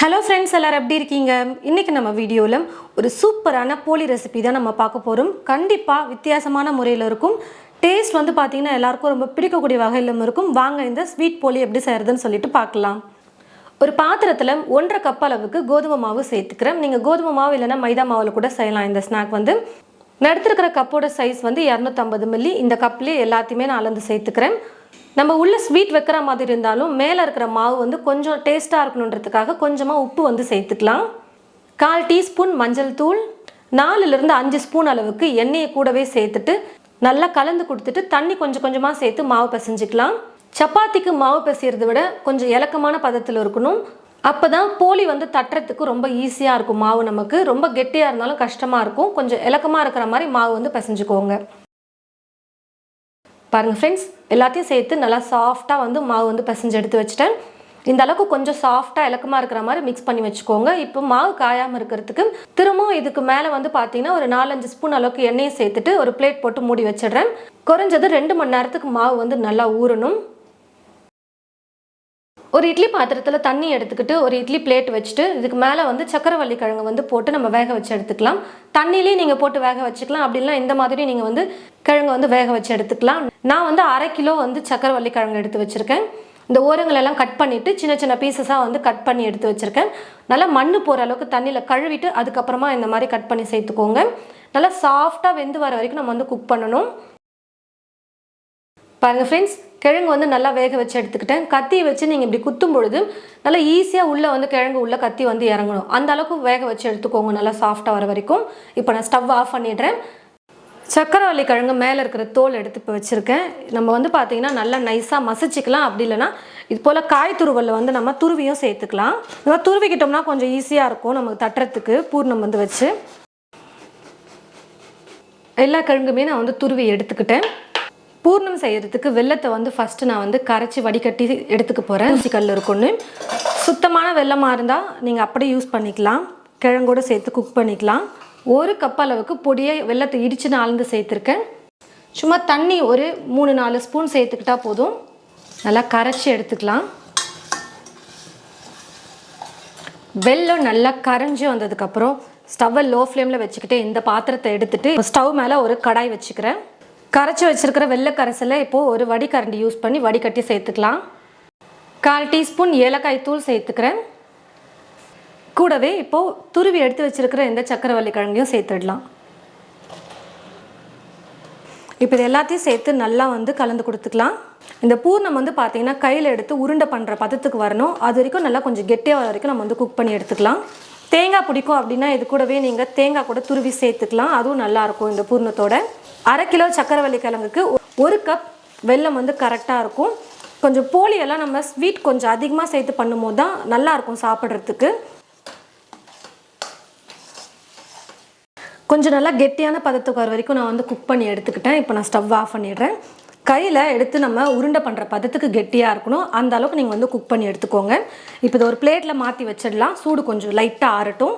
Hello friends எல்லோரும் எப்படி இருக்கீங்க? இன்றைக்கி நம்ம வீடியோவில் ஒரு சூப்பரான போலி ரெசிபி தான் நம்ம பார்க்க போகிறோம் கண்டிப்பாக வித்தியாசமான முறையில் இருக்கும். டேஸ்ட் வந்து பார்த்திங்கன்னா எல்லாருக்கும் ரொம்ப பிடிக்கக்கூடிய வகையிலும் இருக்கும். வாங்க இந்த ஸ்வீட் போலி எப்படி செய்கிறதுன்னு சொல்லிட்டு பார்க்கலாம். ஒரு பாத்திரத்தில் ஒன்றரை கப் அளவுக்கு கோதுமை மாவு சேர்த்துக்கிறேன். நீங்கள் கோதுமை மாவு இல்லைன்னா மைதா மாவில் கூட செய்யலாம் இந்த ஸ்நாக் வந்து. நடுத்திருக்கிற கப்போட சைஸ் வந்து இரநூத்தம்பது மில்லி இந்த கப்லேயே எல்லாத்தையுமே நான் அளந்து சேர்த்துக்கிறேன். நம்ம உள்ள ஸ்வீட் வைக்கிற மாதிரி இருந்தாலும் மேலே இருக்கிற மாவு வந்து கொஞ்சம் டேஸ்ட்டாக இருக்கணுன்றதுக்காக கொஞ்சமாக உப்பு வந்து சேர்த்துக்கலாம். கால் டீஸ்பூன் மஞ்சள் தூள் நாலுலேருந்து அஞ்சு ஸ்பூன் அளவுக்கு எண்ணெயை கூடவே சேர்த்துட்டு நல்லா கலந்து கொடுத்துட்டு தண்ணி கொஞ்சம் கொஞ்சமாக சேர்த்து மாவு பிசைஞ்சிக்கலாம். சப்பாத்திக்கு மாவு பிசைறதை விட கொஞ்சம் இலக்கமான பதத்தில் இருக்கணும். அப்போ தான் போலி வந்து தட்டுறதுக்கு ரொம்ப ஈஸியாக இருக்கும் மாவு நமக்கு. ரொம்ப கெட்டியாக இருந்தாலும் கஷ்டமாக இருக்கும். கொஞ்சம் இலக்கமாக இருக்கிற மாதிரி மாவு வந்து பிசைஞ்சுக்கோங்க. பாருங்கள் ஃப்ரெண்ட்ஸ் எல்லாத்தையும் சேர்த்து நல்லா சாஃப்டாக வந்து மாவு வந்து பிசைஞ்சு எடுத்து வச்சுட்டேன். இந்த அளவுக்கு கொஞ்சம் சாஃப்டாக இலக்கமாக இருக்கிற மாதிரி மிக்ஸ் பண்ணி வச்சுக்கோங்க. இப்போ மாவு காயாமல் இருக்கிறதுக்கு திரும்பவும் இதுக்கு மேலே வந்து பார்த்தீங்கன்னா ஒரு நாலஞ்சு ஸ்பூன் அளவுக்கு எண்ணெயை சேர்த்துட்டு ஒரு பிளேட் போட்டு மூடி வச்சிடுறேன். குறைஞ்சது ரெண்டு மணி நேரத்துக்கு மாவு வந்து நல்லா ஊறணும். ஒரு இட்லி பாத்திரத்தில் தண்ணி எடுத்துக்கிட்டு ஒரு இட்லி பிளேட் வச்சுட்டு இதுக்கு மேலே வந்து சக்கரவள்ளி கிழங்கு வந்து போட்டு நம்ம வேக வச்சு எடுத்துக்கலாம். தண்ணியிலே நீங்கள் போட்டு வேக வச்சுக்கலாம். அப்படிலாம் இந்த மாதிரி நீங்கள் வந்து கிழங்கு வந்து வேக வச்சு எடுத்துக்கலாம். நான் வந்து அரை கிலோ வந்து சக்கரவள்ளி கிழங்கு எடுத்து வச்சுருக்கேன். இந்த ஓரங்களெல்லாம் கட் பண்ணிவிட்டு சின்ன சின்ன பீசஸாக வந்து கட் பண்ணி எடுத்து வச்சுருக்கேன். நல்லா மண் போகிற அளவுக்கு தண்ணியில் கழுவிட்டு அதுக்கப்புறமா இந்த மாதிரி கட் பண்ணி சேர்த்துக்கோங்க. நல்லா சாஃப்டாக வெந்து வர வரைக்கும் நம்ம வந்து குக் பண்ணணும். பாருங்கள் ஃப்ரெண்ட்ஸ் கிழங்கு வந்து நல்லா வேக வச்சு எடுத்துக்கிட்டேன். கத்தியை வச்சு நீங்கள் இப்படி குத்தும் பொழுது நல்லா ஈஸியாக உள்ளே வந்து கிழங்கு உள்ளே கத்தி வந்து இறங்கணும். அந்த அளவுக்கு வேக வச்சு எடுத்துக்கோங்க நல்லா சாஃப்டாக வர வரைக்கும். இப்போ நான் ஸ்டவ் ஆஃப் பண்ணிடுறேன். சக்கரவள்ளி கிழங்கு மேலே இருக்கிற தோல் எடுத்து இப்போ வச்சுருக்கேன். நம்ம வந்து பார்த்திங்கன்னா நல்லா நைஸாக மசிச்சிக்கலாம். அப்படி இல்லைன்னா இது போல் காய் துருவலில் வந்து நம்ம துருவியும் சேர்த்துக்கலாம். நம்ம துருவிக்கிட்டோம்னா கொஞ்சம் ஈஸியாக இருக்கும் நமக்கு தட்டுறதுக்கு பூர்ணம் வந்து வச்சு. எல்லா கிழங்குமே நான் வந்து துருவி எடுத்துக்கிட்டேன். பூர்ணம் செய்கிறதுக்கு வெள்ளத்தை வந்து ஃபஸ்ட்டு நான் வந்து கரைச்சி வடிகட்டி எடுத்துக்க போகிறேன் ஊசிக்கல் இருக்குன்னு சுத்தமான வெள்ளமாக இருந்தால் நீங்கள் அப்படியே யூஸ் பண்ணிக்கலாம். கிழங்கோடு சேர்த்து குக் பண்ணிக்கலாம். ஒரு கப் அளவுக்கு பொடியை வெள்ளத்தை இடித்து நான் அளந்து சேர்த்துருக்கேன். சும்மா தண்ணி ஒரு மூணு நாலு ஸ்பூன் சேர்த்துக்கிட்டா போதும். நல்லா கரைச்சி எடுத்துக்கலாம். வெல்லம் நல்லா கரைஞ்சி வந்ததுக்கப்புறம் ஸ்டவ்வை லோ ஃப்ளேமில் வச்சுக்கிட்டு இந்த பாத்திரத்தை எடுத்துகிட்டு ஸ்டவ் மேலே ஒரு கடாய் வச்சுக்கிறேன். கரைச்சி வச்சுருக்கிற வெள்ளை கரைசலை இப்போது ஒரு வடிகரண்டி யூஸ் பண்ணி வடிகட்டி சேர்த்துக்கலாம். கால் டீஸ்பூன் ஏலக்காய் தூள் சேர்த்துக்கிறேன். கூடவே இப்போது துருவி எடுத்து வச்சுருக்கிற இந்த சக்கரவள்ளி கிழங்கையும் சேர்த்துடலாம். இப்போ இது எல்லாத்தையும் சேர்த்து நல்லா வந்து கலந்து கொடுத்துக்கலாம். இந்த பூர்ணம் வந்து பார்த்திங்கன்னா கையில் எடுத்து உருண்டை பண்ணுற பதத்துக்கு வரணும். அது வரைக்கும் நல்லா கொஞ்சம் கெட்டியாக வர வரைக்கும் நம்ம வந்து குக் பண்ணி எடுத்துக்கலாம். தேங்காய் பிடிக்கும் அப்படின்னா இது கூடவே நீங்கள் தேங்காய் கூட துருவி சேர்த்துக்கலாம். அதுவும் நல்லாயிருக்கும் இந்த பூர்ணத்தோட. அரை கிலோ சக்கரவள்ளி கிழங்குக்கு ஒரு கப் வெல்லம் வந்து கரெக்டாக இருக்கும். கொஞ்சம் போலியெல்லாம் நம்ம ஸ்வீட் கொஞ்சம் அதிகமாக சேர்த்து பண்ணும்போது தான் நல்லாயிருக்கும் சாப்பிட்றதுக்கு. கொஞ்சம் நல்லா கெட்டியான பதத்துக்கு வர வரைக்கும் நான் வந்து குக் பண்ணி எடுத்துக்கிட்டேன். இப்போ நான் ஸ்டவ் ஆஃப் பண்ணிடுறேன். கையில் எடுத்து நம்ம உருண்டை பண்ணுற பதத்துக்கு கெட்டியாக இருக்கணும். அந்த அளவுக்கு நீங்கள் வந்து குக் பண்ணி எடுத்துக்கோங்க. இப்போ இதை ஒரு பிளேட்டில் மாற்றி வச்சிடலாம். சூடு கொஞ்சம் லைட்டாக ஆறட்டும்.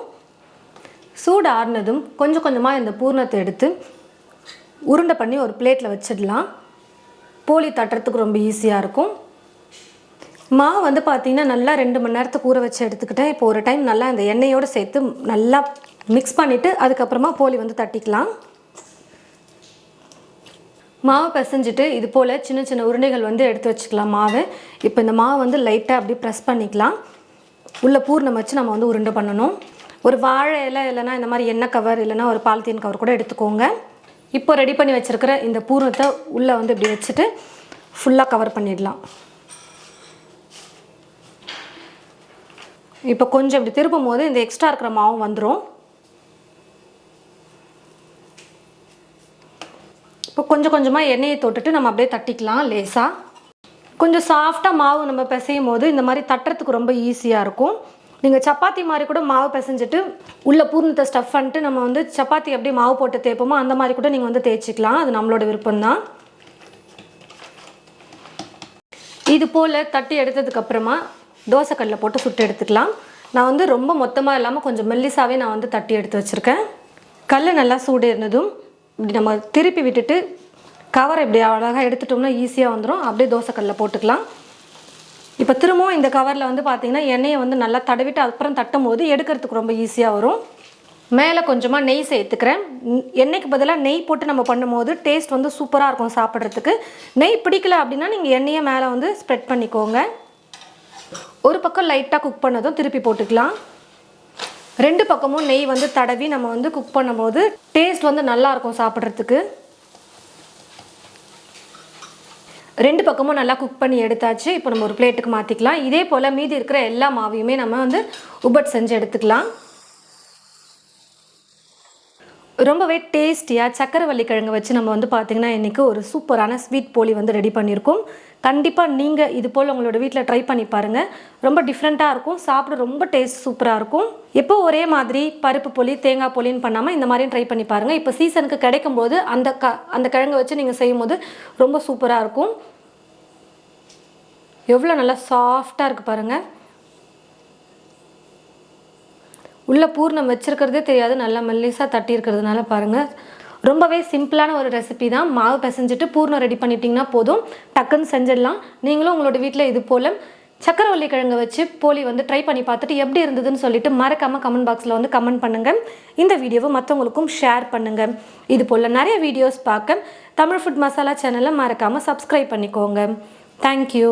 சூடு ஆறுனதும் கொஞ்சம் கொஞ்சமாக இந்த பூர்ணத்தை எடுத்து உருண்டை பண்ணி ஒரு பிளேட்டில் வச்சிடலாம். போலி தட்டுறதுக்கு ரொம்ப ஈஸியாக இருக்கும். மாவு வந்து பார்த்திங்கன்னா நல்லா ரெண்டு மணி நேரத்துக்கு ஊற வச்சு எடுத்துக்கிட்டேன். இப்போ ஒரு டைம் நல்லா இந்த எண்ணெயோடு சேர்த்து நல்லா மிக்ஸ் பண்ணிவிட்டு அதுக்கப்புறமா போலி வந்து தட்டிக்கலாம். மாவு பிசைஞ்சிட்டு இது போல் சின்ன சின்ன உருண்டைகள் வந்து எடுத்து வச்சுக்கலாம் மாவு. இப்போ இந்த மாவு வந்து லைட்டாக அப்படி ப்ரெஸ் பண்ணிக்கலாம். உள்ளே பூர்ணம் வச்சு நம்ம வந்து உருண்டை பண்ணணும். ஒரு வாழை இலை இல்லைன்னா இந்த மாதிரி எண்ணெய் கவர் இல்லைன்னா ஒரு பாலித்தீன் கவர் கூட எடுத்துக்கோங்க. இப்போ ரெடி பண்ணி வச்சுருக்கிற இந்த பூர்ணத்தை உள்ளே வந்து இப்படி வச்சுட்டு ஃபுல்லாக கவர் பண்ணிடலாம். இப்போ கொஞ்சம் இப்படி திருப்பும் போது இந்த எக்ஸ்ட்ரா இருக்கிற மாவும் வந்துடும் கொஞ்சம் கொஞ்சமாக எண்ணெயை தொட்டுட்டு நம்ம அப்படியே தட்டிக்கலாம் லேசாக கொஞ்சம் சாஃப்டாக மாவு நம்ம பிசையும் போது இந்த மாதிரி தட்டுறதுக்கு ரொம்ப ஈஸியாக இருக்கும். நீங்கள் சப்பாத்தி மாதிரி கூட மாவு பிசைஞ்சிட்டு உள்ள பூர்ணத்தை ஸ்டஃப் பண்ணிட்டு நம்ம வந்து சப்பாத்தி எப்படி மாவு போட்டு தேய்ப்போமோ அந்த மாதிரி கூட நீங்கள் வந்து தேய்ச்சிக்கலாம். அது நம்மளோட விருப்பம்தான். இது போல் தட்டி எடுத்ததுக்கப்புறமா தோசைக்கல்லில் போட்டு சுட்டு எடுத்துக்கலாம். நான் வந்து ரொம்ப மொத்தமாக இல்லாமல் கொஞ்சம் மெல்லிசாவே நான் வந்து தட்டி எடுத்து வச்சுருக்கேன். கல் நல்லா சூடு இருந்ததும் இப்படி நம்ம திருப்பி விட்டுட்டு கவர் இப்படி அழகாக எடுத்துட்டோம்னா ஈஸியாக வந்துடும் அப்படியே தோசைக்கல்லில் போட்டுக்கலாம். இப்போ திரும்பவும் இந்த கவரில் வந்து பார்த்தீங்கன்னா எண்ணெயை வந்து நல்லா தடவிட்டு அப்புறம் தட்டும் போது எடுக்கிறதுக்கு ரொம்ப ஈஸியாக வரும். மேலே கொஞ்சமாக நெய் சேர்த்துக்கிறேன். எண்ணெய்க்கு பதிலாக நெய் போட்டு நம்ம பண்ணும்போது டேஸ்ட் வந்து சூப்பராக இருக்கும் சாப்பிட்றதுக்கு. நெய் பிடிக்கல அப்படின்னா நீங்கள் எண்ணெயை மேலே வந்து ஸ்ப்ரெட் பண்ணிக்கோங்க. ஒரு பக்கம் லைட்டாக குக் பண்ணதும் திருப்பி போட்டுக்கலாம். ரெண்டு பக்கமும் நெய் வந்து தடவி நம்ம வந்து குக் பண்ணும்போது டேஸ்ட் வந்து நல்லா இருக்கும் சாப்பிட்றதுக்கு. ரெண்டு பக்கமும் நல்லா குக் பண்ணி எடுத்தாச்சு. இப்போ நம்ம ஒரு பிளேட்டுக்கு மாற்றிக்கலாம் இதே போல் மீதி இருக்கிற எல்லா மாவையுமே நம்ம வந்து உபட் செஞ்சு எடுத்துக்கலாம். ரொம்பவே டேஸ்டியாக சக்கரவள்ளி கிழங்கு வச்சு நம்ம வந்து பார்த்திங்கன்னா இன்றைக்கி ஒரு சூப்பரான ஸ்வீட் போலி வந்து ரெடி பண்ணியிருக்கோம். கண்டிப்பாக நீங்கள் இது போல் உங்களோட வீட்டில் ட்ரை பண்ணி பாருங்கள் ரொம்ப டிஃப்ரெண்ட்டாக இருக்கும். சாப்பிட ரொம்ப டேஸ்ட் சூப்பராக இருக்கும். எப்போ ஒரே மாதிரி பருப்பு பொலி தேங்காய் பொலின்னு பண்ணாமல் இந்த மாதிரியும் ட்ரை பண்ணி பாருங்கள் இப்போ சீசனுக்கு கிடைக்கும் போது அந்த க அந்த கிழங்கு வச்சு நீங்கள் செய்யும்போது ரொம்ப சூப்பராக இருக்கும். எவ்வளோ நல்லா சாஃப்டாக இருக்குது பாருங்கள் உள்ளே பூர்ணம் வச்சுருக்கிறதே தெரியாது. நல்லா மெல்லிஸாக தட்டி இருக்கிறதுனால பாருங்கள் ரொம்பவே சிம்பிளான ஒரு ரெசிபி தான். மாவு பிசைஞ்சிட்டு பூர்ணம் ரெடி பண்ணிட்டீங்கன்னா போதும். டக்குன்னு செஞ்சிடலாம். நீங்களும் உங்களோட வீட்டில் இது போல் சக்கரவள்ளி கிழங்கு வச்சு போலி வந்து ட்ரை பண்ணி பார்த்துட்டு எப்படி இருந்ததுன்னு சொல்லிட்டு மறக்காமல் கமெண்ட் பாக்ஸில் வந்து கமெண்ட் பண்ணுங்கள் இந்த வீடியோவை மற்றவங்களுக்கும் ஷேர் பண்ணுங்கள் இது போல் நிறைய வீடியோஸ் பார்க்க தமிழ் ஃபுட் மசாலா சேனலை மறக்காமல் சப்ஸ்கிரைப் பண்ணிக்கோங்க. தேங்க்யூ